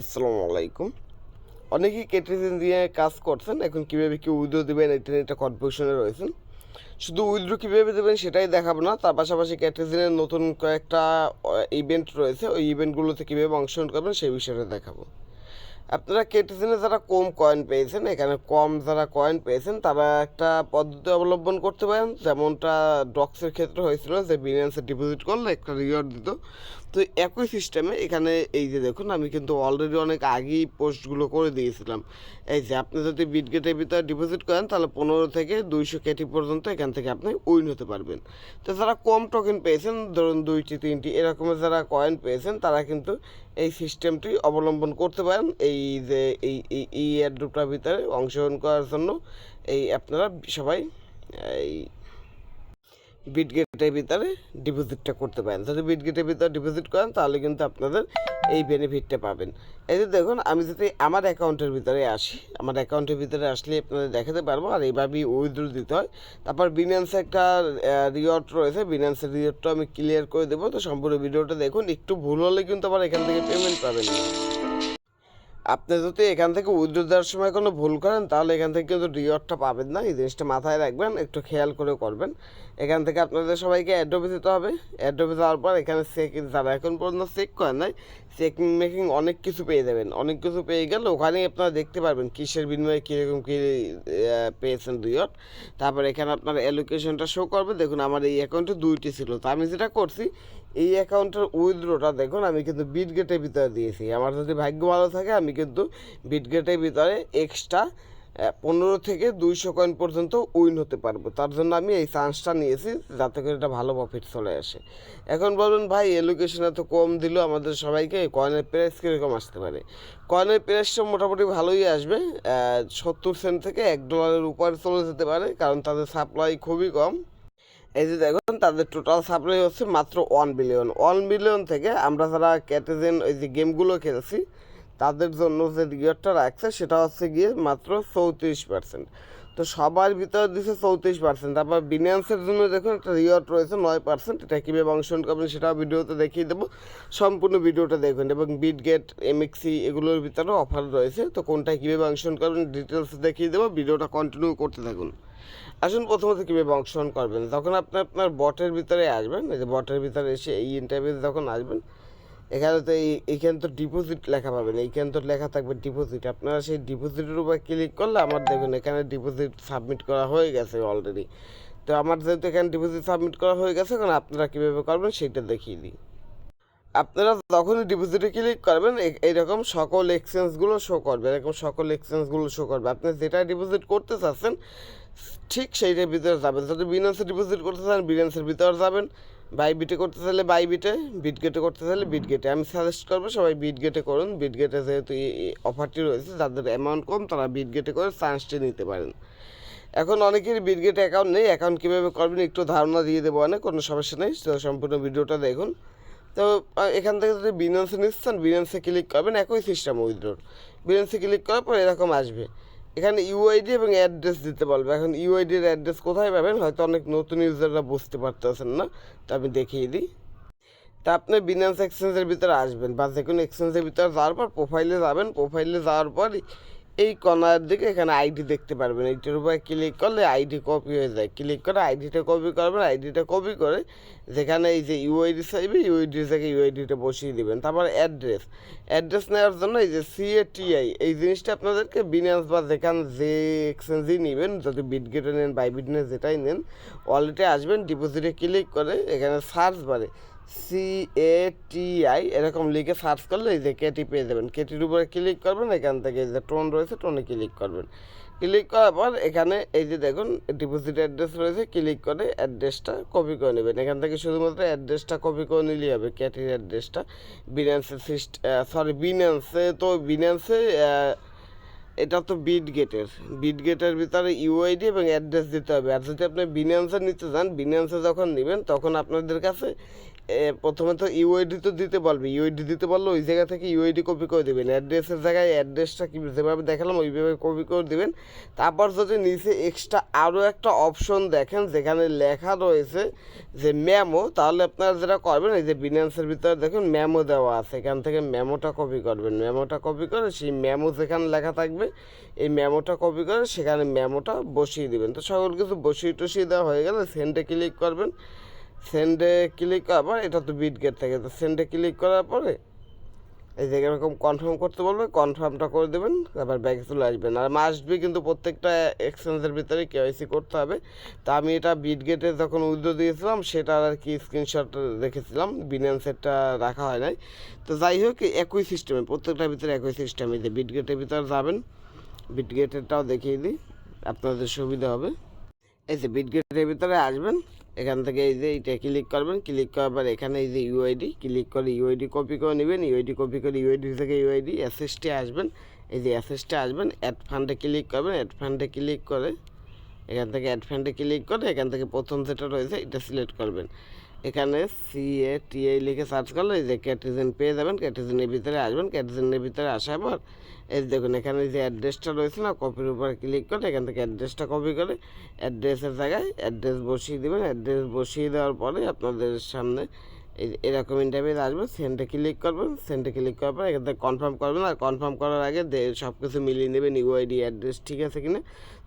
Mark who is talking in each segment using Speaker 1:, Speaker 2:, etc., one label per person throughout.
Speaker 1: আসসালামু আলাইকুম। অনেকেই কেটেছেন দিয়ে কাজ করছেন, এখন কীভাবে কি উইড্রো দেবেন এটা নিয়ে একটা কনফিউশনে রয়েছেন। শুধু উইড্রো কীভাবে দেবেন সেটাই দেখাবো না, তার পাশাপাশি ক্যাটেজিনের নতুন কয়েকটা ইভেন্ট রয়েছে, ওই ইভেন্টগুলোতে কীভাবে অংশগ্রহণ করবেন সেই বিষয়টা দেখাবো। আপনারা কেটিজেনে যারা কম কয়েন পেয়েছেন, এখানে কম যারা কয়েন পেয়েছেন, তারা একটা পদ্ধতি অবলম্বন করতে পারেন। যেমনটা ডক্সের ক্ষেত্রে হয়েছিল যে বিনিয়ান্সে ডিপোজিট করলে একটা রিওয়ার্ড দিত। তো একই সিস্টেমে এখানে এই যে দেখুন, আমি কিন্তু অলরেডি অনেক আগেই পোস্টগুলো করে দিয়েছিলাম। এই যে, আপনি যদি বিটগেটের ভিতরে ডিপোজিট করেন, তাহলে পনেরো থেকে দুইশো কেটি পর্যন্ত এখান থেকে আপনি উইন হতে পারবেন। তো যারা কম টোকেন পেয়েছেন, ধরুন দুইটি, তিনটি, এরকমের যারা কয়েন পেয়েছেন, তারা কিন্তু এই সিস্টেমটি অবলম্বন করতে পারেন। এই যে, এই এই অ্যাড্রুপটার ভিতরে অংশগ্রহণ করার জন্য এই আপনারা সবাই, এই বিটগেটের ভিতরে ডিপোজিটটা করতে পারেন। যদি বিটগেটের ভিতরে ডিপোজিট করেন, তাহলে কিন্তু আপনাদের এই বেনিফিটটা পাবেন। এই যে দেখুন, আমি যদি আমার অ্যাকাউন্টের ভিতরে আসি, আমার অ্যাকাউন্টের ভিতরে আসলে আপনাদের দেখাতে পারব, আর এইভাবেই উইথড্র দিতে হয়। তারপর বিনান্সে একটা রিওয়ার্ড রয়েছে। বিনান্সের রিওয়ার্ডটা আমি ক্লিয়ার করে দেবো। তো সম্পূর্ণ ভিডিওটা দেখুন। একটু ভুল হলে কিন্তু আবার এখান থেকে পেমেন্ট পাবেন না। আপনি যদি এখান থেকে উইথড্র দেওয়ার সময় কোনো ভুল করেন, তাহলে এখান থেকে কিন্তু রিওয়ার্ডটা পাবেন না। এই জিনিসটা মাথায় রাখবেন, একটু খেয়াল করে করবেন। এখান থেকে আপনাদের সবাইকে অ্যাড্রপে দিতে হবে। অ্যাড্রপে যাওয়ার পর এখানে চেক যারা এখন পর্যন্ত চেক করেন নাই চেকিং মেকিং অনেক কিছু পেয়ে যাবেন। অনেক কিছু পেয়ে গেলে ওখানেই আপনারা দেখতে পারবেন কিসের বিনিময়ে কীরকম কী পেয়েছেন দুই অট তারপর এখানে আপনার অ্যালোকেশনটা শো করবে। দেখুন, আমার এই অ্যাকাউন্টে দুইটি ছিল। তো আমি যেটা করছি, এই অ্যাকাউন্টের উইথড্রোটা দেখুন, আমি কিন্তু বিট গেটের ভিতরে দিয়েছি। আমার যদি ভাগ্য ভালো থাকে, আমি কিন্তু বিট গেটের ভিতরে এক্সট্রা পনেরো থেকে দুইশো কয়েন পর্যন্ত উইন হতে পারব। তার জন্য আমি এই চান্সটা নিয়েছি যাতে করে এটা ভালো প্রফিট চলে আসে। এখন বলবেন ভাই এলোকেশন এত কম দিল আমাদের সবাইকে কয়েনের প্রাইস কীরকম আসতে পারে? কয়েনের প্রাইসটা মোটামুটি ভালোই আসবে সত্তর সেন্ট থেকে এক ডলারের উপরে চলে যেতে পারে, কারণ তাদের সাপ্লাই খুবই কম। এই যে দেখুন, তাদের টোটাল সাপ্লাই হচ্ছে মাত্র ওয়ান বিলিয়ন ওয়ান বিলিয়ন থেকে আমরা যারা ক্যাটেজেন ওই যে গেমগুলো খেলছি তাদের জন্য যে রিওয়ার্ডটা রাখছে সেটা হচ্ছে গিয়ে মাত্র চৌত্রিশ পার্সেন্ট তো সবার ভিতরে দিচ্ছে চৌত্রিশ পার্সেন্ট তারপর বিনিয়ান্সের জন্য দেখুন একটা রিওয়ার্ড রয়েছে নয় পার্সেন্ট এটা কীভাবে অংশগ্রহণ করবেন সেটাও ভিডিওতে দেখিয়ে দেবো। সম্পূর্ণ ভিডিওটা দেখুন এবং বিটগেট এমএক্সি এগুলোর ভিতরেও অফার রয়েছে। তো কোনটায় কীভাবে অংশগ্রহণ করবেন ডিটেলস দেখিয়ে দেবো। ভিডিওটা কন্টিনিউ করতে থাকুন। আসুন প্রথমত কীভাবে অংশগ্রহণ করবেন। যখন আপনি আপনার বটের ভিতরে আসবেন, এই যে বটের ভিতরে এসে এই ইন্টারভিউ যখন আসবেন এখানে তো এই, এইখানে তো ডিপোজিট লেখা পাবেন। এইখানে তো লেখা থাকবে ডিপোজিট আপনারা সেই ডিপোজিটের উপর ক্লিক করলে আমার দেখুন এখানে ডিপোজিট সাবমিট করা হয়ে গেছে অলরেডি তো আমার যেহেতু এখানে ডিপোজিট সাবমিট করা হয়ে গেছে, এখন আপনারা কীভাবে করবেন সেটা দেখিয়ে দিই। আপনারা যখনই ডিপোজিটে ক্লিক করবেন, এ- এইরকম সকল এক্সচেঞ্জগুলো শো করবে। এরকম সকল এক্সচেঞ্জগুলো শো করবে। আপনি যেটা ডিপোজিট করতে চাচ্ছেন, ঠিক সেইটার ভিতরে যাবেন। যদি বিনান্সে ডিপোজিট করতে চান বিনান্সের ভিতরে যাবেন। বাই বিটে করতে চাইলে বাই বিটে বিট গেটে করতে চাইলে বিট গেটে আমি সাজেস্ট করব সবাই বিট গেটে করুন। বিট গেটে যেহেতু এই অফারটি রয়েছে, যাদের অ্যামাউন্ট কম, তারা বিট গেটে করে চান্সটি নিতে পারেন। এখন অনেকেরই বিটগেট অ্যাকাউন্ট নেই। অ্যাকাউন্ট কীভাবে করবেন একটু ধারণা দিয়ে দেবো অনেক, কোনো সমস্যা নেই। তো সম্পূর্ণ ভিডিওটা দেখুন। তো এখান থেকে যদি বিনান্সে নিচ্ছেন বিনান্সে ক্লিক করবেন, একই সিস্টেম উইথড্রোর বিনান্সে ক্লিক করার পর এরকম আসবে। এখানে ইউআইডি এবং অ্যাড্রেস দিতে পারবে। এখন ইউআইডির অ্যাড্রেস কোথায় পাবেন? হয়তো অনেক নতুন ইউজাররা বুঝতে পারতেছেন না, তো আমি দেখিয়ে দিই। তা আপনি বিনান্স এক্সচেঞ্জের ভিতরে আসবেন বা যে কোনো এক্সচেঞ্জের ভিতরে যাওয়ার পর প্রোফাইলে যাবেন। প্রোফাইলে যাওয়ার পর এই কর্নার দিকে এখানে আইডি দেখতে পারবেন। এইটার উপরে ক্লিক করলে আইডি কপি হয়ে যায়। ক্লিক করে আইডিটা কপি করবেন আইডিটা কপি করে যেখানে এই যে ইউআইডি চাইবে ইউআইডি থেকে ইউআইডিটা বসিয়ে দিবেন। তারপর অ্যাড্রেস অ্যাড্রেস নেওয়ার জন্য এই যে সিএটিআই এই জিনিসটা আপনাদেরকে বিনান্স বা যেখানে যে এক্সচেঞ্জেই নেবেন, যদি বিটগেটে নেন বাইবিট নেন, যেটাই নেন ওয়ালেটে আসবেন ডিপোজিটে ক্লিক করে এখানে সার্চ বারে সি এ টি আই এরকম লিখে সার্চ করলে এই যে কেটি পেয়ে যাবেন। কেটির উপরে ক্লিক করবেন, এখান থেকে এই যে টোন রয়েছে টোনে ক্লিক করবেন। ক্লিক করার পর এখানে এই যে দেখুন ডিপোজিট অ্যাড্রেস রয়েছে ক্লিক করে অ্যাড্রেসটা কপি করে নেবেন। এখান থেকে শুধুমাত্র অ্যাড্রেসটা কপি করে নিলেই হবে ক্যাটির অ্যাড্রেসটা বিনান্সে সিস্ট সরি বিনান্সে তো বিনান্সে এটা তো বিট গেটের বিট গেটের ভিতরে ইউআইডি এবং অ্যাড্রেস দিতে হবে। আর যদি আপনি বিনান্সে নিতে চান বিনান্সে যখন নেবেন, তখন আপনাদের কাছে প্রথমে তো ইউআইডি তো দিতে পারবে। ইউআইডি দিতে পারলে ওই জায়গা থেকে ইউআইডি কপি করে দেবেন। অ্যাড্রেসের জায়গায় অ্যাড্রেসটা কি যেভাবে দেখালাম, ওইভাবে কপি করে দেবেন। তারপর যদি নিচে এক্সট্রা আরও একটা অপশন দেখেন, যেখানে লেখা রয়েছে যে ম্যামো তাহলে আপনারা যেটা করবেন, এই যে বিনান্সের ভিতরে দেখুন ম্যামো দেওয়া আছে। এখান থেকে ম্যামোটা কপি করবেন। ম্যামোটা কপি করে সেই ম্যামো যেখানে লেখা থাকবে, এই ম্যামোটা কপি করে সেখানে ম্যামোটা বসিয়ে দেবেন। তো সকল কিছু বসিয়ে টসিয়ে দেওয়া হয়ে গেলে সেন্ডে ক্লিক করবেন। সেন্ডে ক্লিক করার পর এটা তো বিট গেট থাকে। তো সেন্ডে ক্লিক করার পরে এই যে এরকম কনফার্ম করতে বলবে কনফার্মটা করে দেবেন, তারপর ব্যাগে চলে আসবেন। আর মাস্ট বি কিন্তু প্রত্যেকটা এক্সচেঞ্জের ভিতরে কেওয়াইসি করতে হবে। তা আমি এটা বিট গেটে যখন উইথড্র দিয়েছিলাম সেটার আর কি স্ক্রিনশট রেখেছিলাম। বিনান্সেরটা রাখা হয় নাই। তো যাই হোক, একই সিস্টেমে প্রত্যেকটার ভিতরে একই সিস্টেমে যে বিট গেটের ভিতরে যাবেন বিট গেটেরটাও দেখিয়ে দিই। আপনাদের সুবিধা হবে। এই যে বিটগেটের ভিতরে আসবেন এখান থেকে এই যে এইটা ক্লিক করবেন ক্লিক করার পর এখানে এই যে ইউআইডি ক্লিক করে ইউআইডি কপি করে নেবেন ইউআইডি কপি করে ইউআইডি থেকে ইউআইডি অ্যাসেসটে আসবেন, এই যে অ্যাসেসটে আসবেন অ্যাড ফান্ডে ক্লিক করবেন অ্যাড ফান্ডে ক্লিক করে এখান থেকে অ্যাড ফান্ডে ক্লিক করে এখান থেকে প্রথম যেটা রয়েছে এটা সিলেক্ট করবেন। এখানে সি এ টি এ লিখে সার্চ করলে এই যে ক্যাটিজেন পেয়ে যাবেন, ক্যাটিজেনের ভিতরে আসবেন, ক্যাটিজেনের ভিতরে আসার পর এই দেখুন, এখানে যে অ্যাড্রেসটা রয়েছে না কপির উপর ক্লিক করে এখান থেকে অ্যাড্রেসটা কপি করে অ্যাড্রেসের জায়গায় অ্যাড্রেস বসিয়ে দেবেন। অ্যাড্রেস বসিয়ে দেওয়ার পরে আপনাদের সামনে এই এরকম ইন্টারভিউ আসবে সেন্টে ক্লিক করবেন সেন্টে ক্লিক করার পর এখান থেকে কনফার্ম করবেন। আর কনফার্ম করার আগে সব কিছু মিলিয়ে নেবেন ইউআইডি অ্যাড্রেস ঠিক আছে কিনা?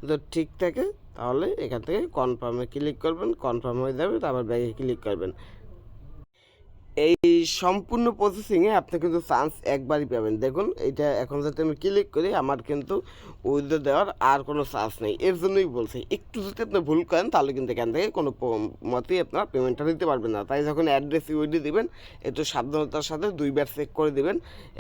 Speaker 1: তো ঠিক থাকে তাহলে এখান থেকে কনফার্মে ক্লিক করবেন কনফার্ম হয়ে যাবে, তারপর ব্যাগে ক্লিক করবেন। এই সম্পূর্ণ প্রসেসিংয়ে আপনি কিন্তু চান্স একবারই পাবেন। দেখুন এটা এখন যাতে আমি ক্লিক করি, আমার কিন্তু উইথড্র দেওয়ার আর কোনো চান্স নেই। এর জন্যই বলছি, একটু যদি আপনি ভুল করেন, তাহলে কিন্তু এখান থেকে কোনো মতেই আপনার পেমেন্টটা দিতে পারবেন না। তাই যখন অ্যাড্রেস ইউইডি দিবেন, একটু সাবধানতার সাথে দুইবার চেক করে দিবেন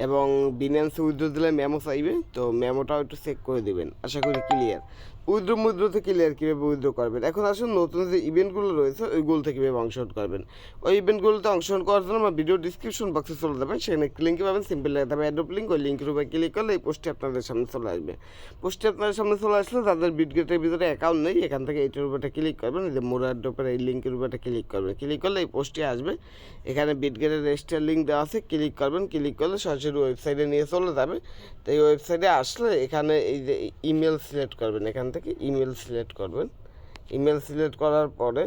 Speaker 1: এবং বিনান্সে উইথড্র দিলে মেমো চাইবে, তো মেমোটাও একটু চেক করে দিবেন। আশা করি ক্লিয়ার উইথড্র থেকে ক্লিয়ার কীভাবে উইথড্র করবেন? এখন আসুন নতুন যে ইভেন্টগুলো রয়েছে, ওইগুলো থেকে কীভাবে অংশগ্রহণ করবেন? ওই ইভেন্টগুলোতে অংশগ্রহণ করার জন্য আমার ভিডিও ডিসক্রিপশন বক্সে চলে যাবেন, সেখানে লিঙ্কে পাবেন সিম্পল লেখা থাকবে অ্যাডপ লিঙ্ক ওই লিঙ্কের উপরে ক্লিক করলে এই পোস্টটি আপনাদের সামনে চলে আসবে। পোস্টটি আপনাদের সামনে চলে আসলে যাদের বিটগেটের ভিতরে অ্যাকাউন্ট নেই, এখান থেকে এইটার উপরে ক্লিক করবেন, এই যে মোর অ্যাডপের এই লিঙ্কের উপরে ক্লিক করবেন। ক্লিক করলে এই পোস্টটি আসবে। এখানে বিটগেটের রেজিস্টার লিঙ্ক দেওয়া আছে ক্লিক করবেন ক্লিক করলে সরাসরি ওয়েবসাইটে নিয়ে চলে যাবে। তো এই ওয়েবসাইটে আসলে এখানে এই যে ইমেল সিলেক্ট করবেন, এখান থেকে ইমেল সিলেক্ট করবেন। ইমেল সিলেক্ট করার পরে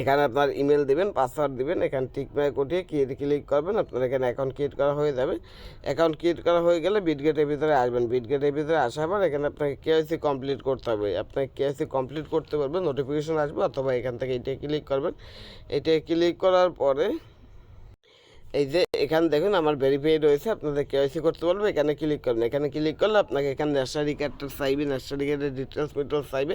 Speaker 1: এখানে আপনার ইমেল দেবেন পাসওয়ার্ড দেবেন, এখানে টিক মার্ক উঠিয়ে ক্লিক করবেন, আপনার এখানে অ্যাকাউন্ট ক্রিয়েট করা হয়ে যাবে। অ্যাকাউন্ট ক্রিয়েট করা হয়ে গেলে বিটগেটের ভিতরে আসবেন। বিটগেটের ভিতরে আসার পর এখানে আপনাকে কেওয়াইসি কমপ্লিট করতে হবে। আপনাকে কেওয়াইসি কমপ্লিট করতে পারবেন নোটিফিকেশন আসবে, অথবা এখান থেকে এটা ক্লিক করবেন। এটা ক্লিক করার পরে এই যে এখানে দেখুন, আমার ভেরিফাই রয়েছে, আপনাদের কেওয়াইসি করতে বলবে, এখানে ক্লিক করবেন এখানে ক্লিক করলে আপনাকে এখানে ন্যাশনারি কার্ডটা চাইবে ন্যাশনারি কার্ডের ডিটেলস মিটেলস চাইবে,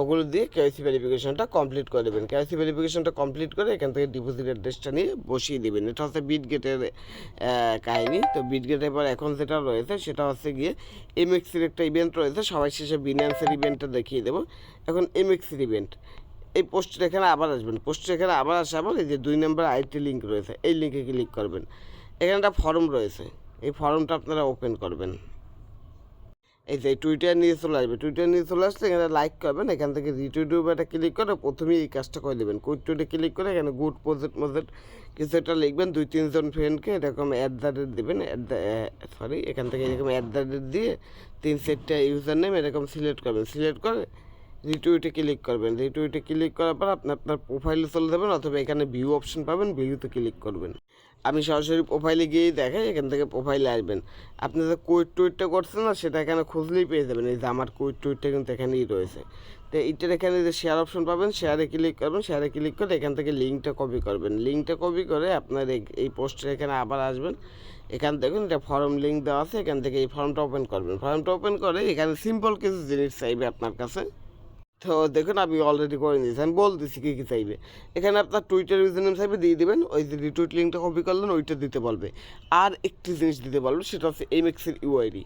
Speaker 1: ওগুলো দিয়ে কেওয়াইসি ভেরিফিকেশনটা কমপ্লিট করে দেবেন। কেওয়াইসি ভেরিফিকেশনটা কমপ্লিট করে এখান থেকে ডিপোজিট অ্যাড্রেসটা নিয়ে বসিয়ে দেবেন। এটা হচ্ছে বিট গেটের কাহিনি। তো বিট গেটের পর এখন যেটা রয়েছে, সেটা হচ্ছে গিয়ে এমএক্সির একটা ইভেন্ট রয়েছে, সবাই শেষে বিনান্সের ইভেন্টটা দেখিয়ে দেবো। এখন এমএক্সির ইভেন্ট এই পোস্টের এখানে আবার আসবেন। পোস্টের এখানে আবার আসার পর এই যে দুই নম্বর আইটি লিঙ্ক রয়েছে, এই লিঙ্কে ক্লিক করবেন। এখানে একটা ফর্ম রয়েছে, এই ফর্মটা আপনারা ওপেন করবেন। এই যে টুইটার নিয়ে চলে আসবে, টুইটার নিয়ে চলে আসলে এখানে লাইক করবেন, এখান থেকে রিটুইট একটা ক্লিক করে প্রথমেই এই কাজটা করে দেবেন কুইট টুইটে ক্লিক করে এখানে গুড প্রজেক্ট মজেক্ট কিছু একটা লিখবেন, দুই তিনজন ফ্রেন্ডকে এরকম অ্যাট দ্য রেট দেবেন অ্যাট দ্য সরি এখান থেকে এরকম অ্যাট দ্য রেট দিয়ে তিন সেটটা ইউজার নেম এরকম সিলেক্ট করবেন। সিলেক্ট করে রিটুইটে ক্লিক করবেন। রিটুইটে ক্লিক করার পর আপনি আপনার প্রোফাইলে চলে যাবেন অথবা এখানে ভিউ অপশন পাবেন ভিউতে ক্লিক করবেন। আমি সরাসরি প্রোফাইলে গিয়েই দেখাই, এখান থেকে প্রোফাইলে আসবেন। আপনি যে কুইট টুইটটা করছেন না, সেটা এখানে খুঁজলেই পেয়ে যাবেন। এই যে আমার কুইট টুইটটা কিন্তু এখানেই রয়েছে। তো এইটার এখানে যে শেয়ার অপশন পাবেন শেয়ারে ক্লিক করবেন। শেয়ারে ক্লিক করে এখান থেকে লিঙ্কটা কপি করবেন। লিঙ্কটা কপি করে আপনার এই- এই পোস্টের এখানে আবার আসবেন। এখান দেখুন, এটা ফর্ম লিঙ্ক দেওয়া আছে। এখান থেকে এই ফর্মটা ওপেন করবেন। ফর্মটা ওপেন করে এখানে সিম্পল কিছু জিনিস চাইবে আপনার কাছে। তো দেখুন, আমি অলরেডি করে নিয়েছি। আমি বলতেছি কী কী চাইবে। এখানে আপনার টুইটার ইউজার নেম চাইবে, দিয়ে দেবেন। ওই যে রিটুইট লিঙ্কটা কপি করলেন, ওইটা দিতে বলবে। আর একটি জিনিস দিতে বলবে, সেটা হচ্ছে এম এক্সের ইউআইডি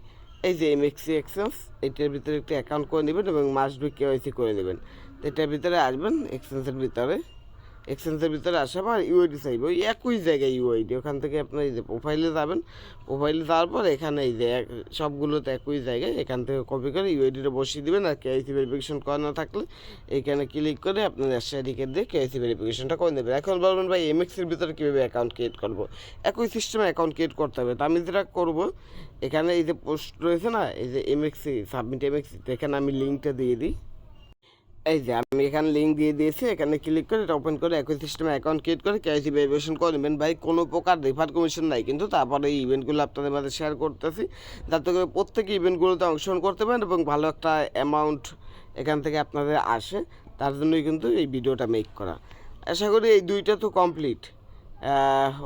Speaker 1: এই যে এম এক্সি এক্সেন্স এটার ভিতরে একটি অ্যাকাউন্ট করে নেবেন এবং মাস্ট বি কেওয়াইসি করে নেবেন। এটার ভিতরে আসবেন এক্সচেঞ্জের ভিতরে। এক্সচেঞ্জের ভিতরে আসা বা ইউআইডি চাইবে। ওই একই জায়গায় ইউআইডি ওখান থেকে আপনার এই যে প্রোফাইলে যাবেন। প্রোফাইলে যাওয়ার পর এখানে এই যে সবগুলোতে একই জায়গায় এখান থেকে কপি করে ইউআইডিটা বসিয়ে দেবেন। আর কেআইসি ভেরিফিকেশন করা না থাকলে এইখানে ক্লিক করে আপনার সার্টিফিকেট দিয়ে কেআইসি ভেরিফিকেশনটা করে দেবেন এখন বলবেন, ভাই এমএক্সের ভিতরে কীভাবে অ্যাকাউন্ট ক্রিয়েট করব? একই সিস্টেমে অ্যাকাউন্ট ক্রিয়েট করতে হবে। তো আমি যেটা করব, এখানে এই যে পোস্ট রয়েছে না, এই যে এমএক্সি সাবমিট এমএক্সি এখানে আমি লিঙ্কটা দিয়ে দিই। এই যে, আমি এখানে লিঙ্ক দিয়ে দিয়েছি, এখানে ক্লিক করে এটা ওপেন করে একই সিস্টেমে অ্যাকাউন্ট ক্রিয়েট করে কেআইসি করে নেবেন। ভাই, কোনো প্রকার রেফার কমিশন নাই, কিন্তু তারপরে এই ইভেন্টগুলো আপনাদের মাঝে শেয়ার করতেছি। যাতে করে প্রত্যেক ইভেন্টগুলোতে অংশগ্রহণ করতে পারেন এবং ভালো একটা অ্যামাউন্ট এখান থেকে আপনাদের আসে, তার জন্যই কিন্তু এই ভিডিওটা মেক করা। আশা করি এই দুইটা তো কমপ্লিট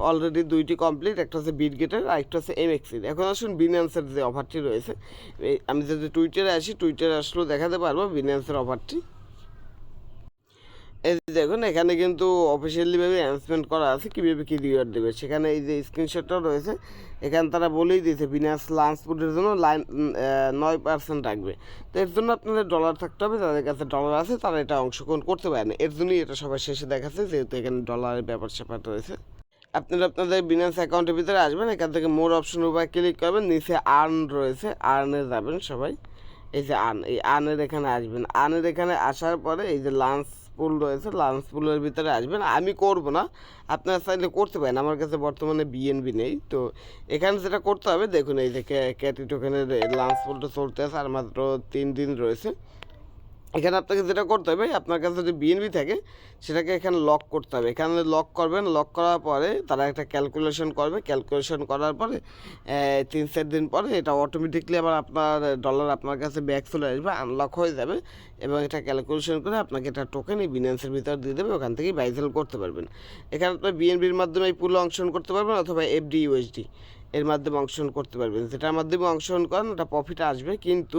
Speaker 1: অলরেডি দুইটি কমপ্লিট একটা হচ্ছে বিট গেটের আর একটা হচ্ছে এমএক্সির এখন আসুন বিনান্সের যে অফারটি রয়েছে আমি যদি টুইটারে আসি টুইটারে আসলেও দেখাতে পারব বিনান্সের অফারটি এই যে দেখুন, এখানে কিন্তু অফিসিয়ালিভাবে অ্যানাউন্সমেন্ট করা আছে কীভাবে কী রিওয়ার্ড দেবে। সেখানে এই যে স্ক্রিনশটটাও রয়েছে, এখানে তারা বলেই দিয়েছে বিনাস লাঞ্চ ফুডের জন্য লাইন নয় পার্সেন্ট রাখবে। তো এর জন্য আপনাদের ডলার থাকতে হবে, যাদের কাছে ডলার আছে, তারা এটা অংশগ্রহণ করতে পারে না এর জন্যই এটা সবার শেষে দেখাচ্ছে, যেহেতু এখানে ডলারের ব্যাপার স্যাপার রয়েছে। আপনারা আপনাদের বিনান্স অ্যাকাউন্টের ভিতরে আসবেন, এখান থেকে মোর অপশন উপর ক্লিক করবেন, নিচে আর্ন রয়েছে আর্নে যাবেন সবাই। এই যে আর্ন এই আর্নের এখানে আসবেন। আর্নের এখানে আসার পরে এই যে লাঞ্চ পুল রয়েছে লাঞ্চ পুলের ভিতরে আসবেন। আমি করব না, আপনারা চাইলে করতে পারেন, আমার কাছে বর্তমানে বিএনবি নেই। তো এখানে যেটা করতে হবে, দেখুন এই যে ক্যাটি টোকেনের লাঞ্চ পুলটা চলতে আছে, আর মাত্র তিন দিন রয়েছে। এখানে আপনাকে যেটা করতে হবে, আপনার কাছে যদি বিএনবি থাকে, সেটাকে এখানে লক করতে হবে। এখানে লক করবেন লক করার পরে তারা একটা ক্যালকুলেশন করবে। ক্যালকুলেশন করার পরে তিন চার দিন পরে এটা অটোমেটিকলি আবার আপনার ডলার আপনার কাছে ব্যাক চলে আসবে আনলক হয়ে যাবে এবং এটা ক্যালকুলেশন করে আপনাকে এটা টোকেন এই বিনান্সের ভিতর দিয়ে দেবে, ওখান থেকেই বাইসেল করতে পারবেন। এখানে আপনার বিএনবির মাধ্যমে এই পুলে অংশগ্রহণ করতে পারবেন অথবা এফডি ইউএসডি এর মাধ্যমে অংশগ্রহণ করতে পারবেন। যেটার মাধ্যমে অংশগ্রহণ করেন, ওটা প্রফিট আসবে। কিন্তু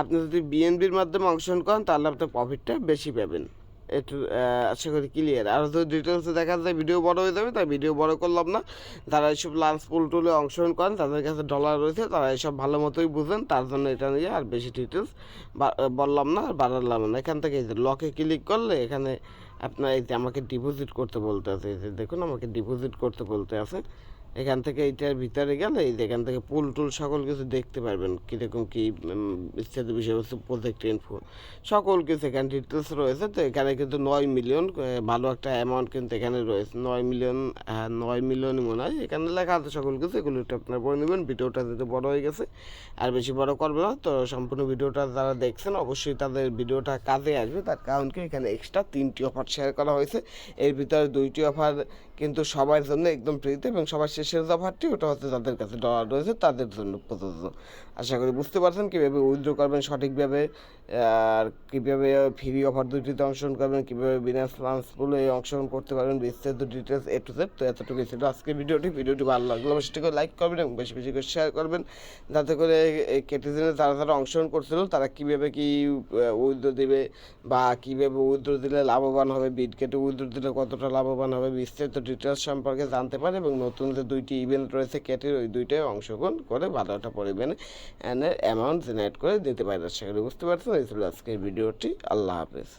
Speaker 1: আপনি যদি বিএনবির মাধ্যমে অংশগ্রহণ করেন, তাহলে আপনি প্রফিটটা বেশি পাবেন। একটু আশা করি ক্লিয়ার আর যদি ডিটেলসে দেখা যায় ভিডিও বড় হয়ে যাবে, তাই ভিডিও বড় করলাম না। যারা এইসব লাঞ্চ পুল টুলে অংশগ্রহণ করেন, তাদের কাছে ডলার রয়েছে, তারা এইসব ভালো মতোই বুঝেন। তার জন্য এটা নিয়ে আর বেশি ডিটেলস বললাম না, আর বাড়ালাম না। এখান থেকে লকে ক্লিক করলে এখানে আপনার এই যে আমাকে ডিপোজিট করতে বলতে আছে দেখুন, আমাকে ডিপোজিট করতে বলতে আছে। এখান থেকে এটার ভিতরে গেলে এই এখান থেকে পুল টুল সকল কিছু দেখতে পারবেন, কীরকম কী বিস্তারিত বিষয়বস্তু প্রজেক্ট ইনফো সকল কিছু এখানে ডিটেলস রয়েছে, তো এখানে কিন্তু নয় মিলিয়ন ভালো একটা অ্যামাউন্ট কিন্তু এখানে রয়েছে। নয় মিলিয়ন হ্যাঁ নয় মিলিয়ন মনে হয়, এখানে লেখা আছে সকল কিছু, এগুলো একটু আপনারা পড়ে নেবেন। ভিডিওটা যেহেতু বড় হয়ে গেছে, আর বেশি বড় করবে না, তো সম্পূর্ণ ভিডিওটা যারা দেখছেন, অবশ্যই তাদের ভিডিওটা কাজে আসবে। তার কারণ কি, এখানে এক্সট্রা তিনটি অফার শেয়ার করা হয়েছে। এর ভিতরে দুইটি অফার কিন্তু সবার জন্য একদম ফ্রিতে এবং সবার শেষের যে অফারটি, ওটা হচ্ছে যাদের কাছে ডলার রয়েছে, তাদের জন্য প্রযোজ্য। আশা করি বুঝতে পারছেন কীভাবে উইথড্র করবেন সঠিকভাবে, আর কীভাবে ফ্রি অফার দুটিতে অংশগ্রহণ করবেন, কীভাবে বিনা ট্রান্সপুলে অংশগ্রহণ করতে পারবেন, বিস্তারিত ডিটেলস এ টু জেড তো এতটুকু ছিল আজকে ভিডিওটি। ভিডিওটি ভালো লাগল অবশ্যই করে লাইক করবেন এবং বেশি বেশি করে শেয়ার করবেন, যাতে করে এই কেটিজেনে যারা যারা অংশগ্রহণ করছিল, তারা কীভাবে কী উইথড্র দেবে বা কীভাবে উইথড্র দিলে লাভবান হবে বিট কেটে উইথড্র দিলে কতটা লাভবান হবে, বিস্তারিত ডিটেলস সম্পর্কে জানতে পারে এবং নতুন যে দুইটি ইভেন্ট রয়েছে ক্যাটের ওই দুইটায় অংশগ্রহণ করে একটা পরিমাণে অ্যামাউন্ট জেনারেট করে দিতে পারে। আশা করি বুঝতে পারছেন, এই ছিল আজকের ভিডিওটি। আল্লাহ হাফেজ।